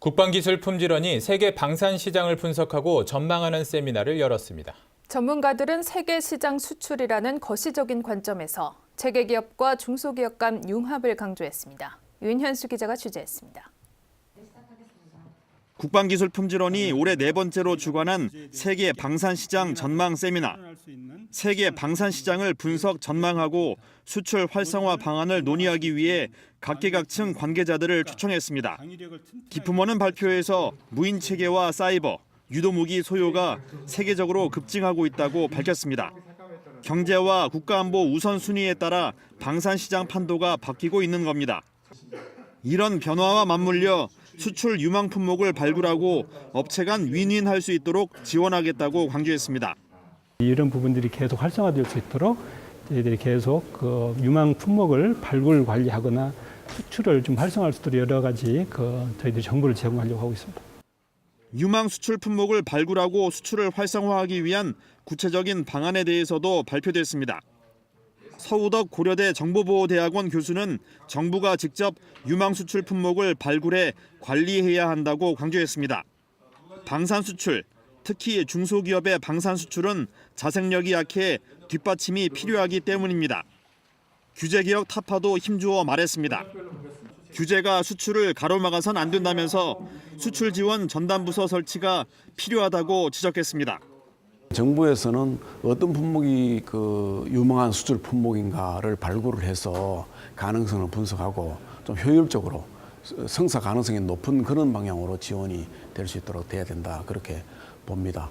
국방기술 품질원이 세계 방산 시장을 분석하고 전망하는 세미나를 열었습니다. 전문가들은 세계 시장 수출이라는 거시적인 관점에서 체계 기업과 중소기업 간 융합을 강조했습니다. 윤현수 기자가 취재했습니다. 국방기술 품질원이 올해 네 번째로 주관한 세계 방산 시장 전망 세미나. 세계 방산 시장을 분석 전망하고 수출 활성화 방안을 논의하기 위해 각계각층 관계자들을 초청했습니다. 기품원은 발표에서 무인 체계와 사이버, 유도무기 소요가 세계적으로 급증하고 있다고 밝혔습니다. 경제와 국가안보 우선순위에 따라 방산시장 판도가 바뀌고 있는 겁니다. 이런 변화와 맞물려 수출 유망 품목을 발굴하고 업체 간 윈윈할 수 있도록 지원하겠다고 강조했습니다. 이런 부분들이 계속 활성화될 수 있도록 저희들이 계속 그 유망 품목을 발굴 관리하거나 수출을 좀 활성화할 수 있도록 여러 가지 그 저희들이 정보를 제공하려고 하고 있습니다. 유망 수출 품목을 발굴하고 수출을 활성화하기 위한 구체적인 방안에 대해서도 발표됐습니다. 서우덕 고려대 정보보호대학원 교수는 정부가 직접 유망 수출 품목을 발굴해 관리해야 한다고 강조했습니다. 방산 수출, 특히 중소기업의 방산 수출은 자생력이 약해 뒷받침이 필요하기 때문입니다. 규제 개혁 타파도 힘주어 말했습니다. 규제가 수출을 가로막아선 안 된다면서 수출 지원 전담부서 설치가 필요하다고 지적했습니다. 정부에서는 어떤 품목이 그 유망한 수출 품목인가를 발굴을 해서 가능성을 분석하고 좀 효율적으로 성사 가능성이 높은 그런 방향으로 지원이 될 수 있도록 돼야 된다 그렇게 봅니다.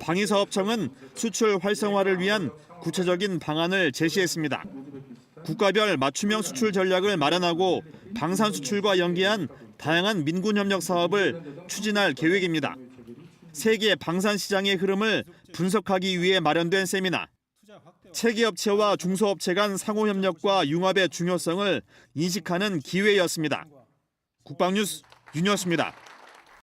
방위사업청은 수출 활성화를 위한 구체적인 방안을 제시했습니다. 국가별 맞춤형 수출 전략을 마련하고 방산 수출과 연계한 다양한 민군 협력 사업을 추진할 계획입니다. 세계 방산 시장의 흐름을 분석하기 위해 마련된 세미나. 체계업체와 중소업체 간 상호 협력과 융합의 중요성을 인식하는 기회였습니다. 국방뉴스 윤여수입니다.